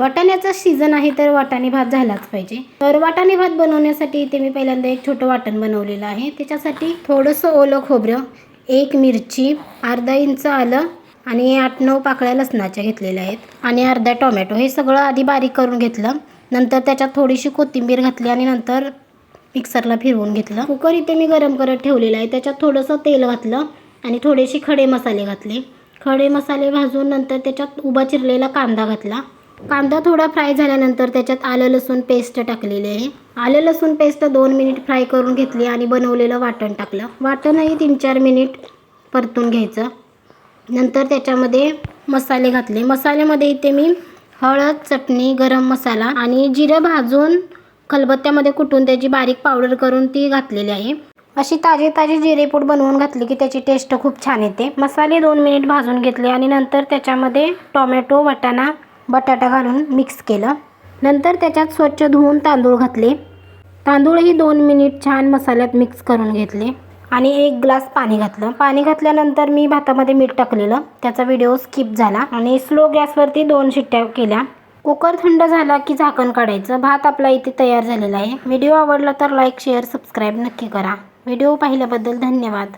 वाटाण्याचा season आहे तर वाटाणे भात झालाच पाहिजे. तर वाटाणे भात बनवण्यासाठी इथे मी पहिल्यांदा एक छोटं वाटण बनवलेलं आहे. त्याच्यासाठी थोडंसं ओलं खोबरं एक मिरची अर्धा इंच आलं आणि आठ नऊ पाकळ्या लसणाच्या घेतलेल्या आहेत आणि अर्धा टोमॅटो. हे सगळं आधी बारीक करून घेतलं. नंतर त्याच्यात थोडीशी कोथिंबीर घातली आणि नंतर मिक्सरला फिरवून घेतलं. कुकर इथे मी गरम करत ठेवलेलं आहे. त्याच्यात थोडंसं तेल घातलं आणि थोडेसे खडे मसाले घातले. खडे मसाले भाजून नंतर त्याच्यात उभा चिरलेला कांदा घातला. कांदा थोडा फ्राय झाल्यानंतर त्याच्यात आलं लसूण पेस्ट टाकलेली आहे. आलं लसूण पेस्ट दोन मिनिट फ्राय करून घेतली आणि बनवलेलं वाटण टाकलं. वाटणही तीन चार मिनिट परतून घ्यायचं. नंतर त्याच्यामध्ये मसाले घातले. मसाल्यामध्ये इथे मी हळद चटणी गरम मसाला आणि जिरं भाजून खलबत्त्यामध्ये कुटून त्याची बारीक पावडर करून ती घातलेली आहे. अशी ताजे ताजे जिरेपूड बनवून घातली की त्याची टेस्ट खूप छान येते. मसाले दोन मिनिट भाजून घेतले आणि नंतर त्याच्यामध्ये टोमॅटो वाटाणा बटाटा घालून मिक्स केलं. नंतर त्याच्यात स्वच्छ धुवून तांदूळ घातले. तांदूळही दोन मिनिट छान मसाल्यात मिक्स करून घेतले आणि एक ग्लास पाणी घातलं. पाणी घातल्यानंतर मी भातामध्ये मीठ टाकलेलं. त्याचा व्हिडिओ स्किप झाला आणि स्लो गॅसवरती दोन शिट्ट्या केल्या. कुकर थंड झाला की झाकण काढायचं. भात आपला इथे तयार झालेला आहे. व्हिडिओ आवडला तर लाईक शेअर सबस्क्राईब नक्की करा. व्हिडिओ पाहिल्याबद्दल धन्यवाद.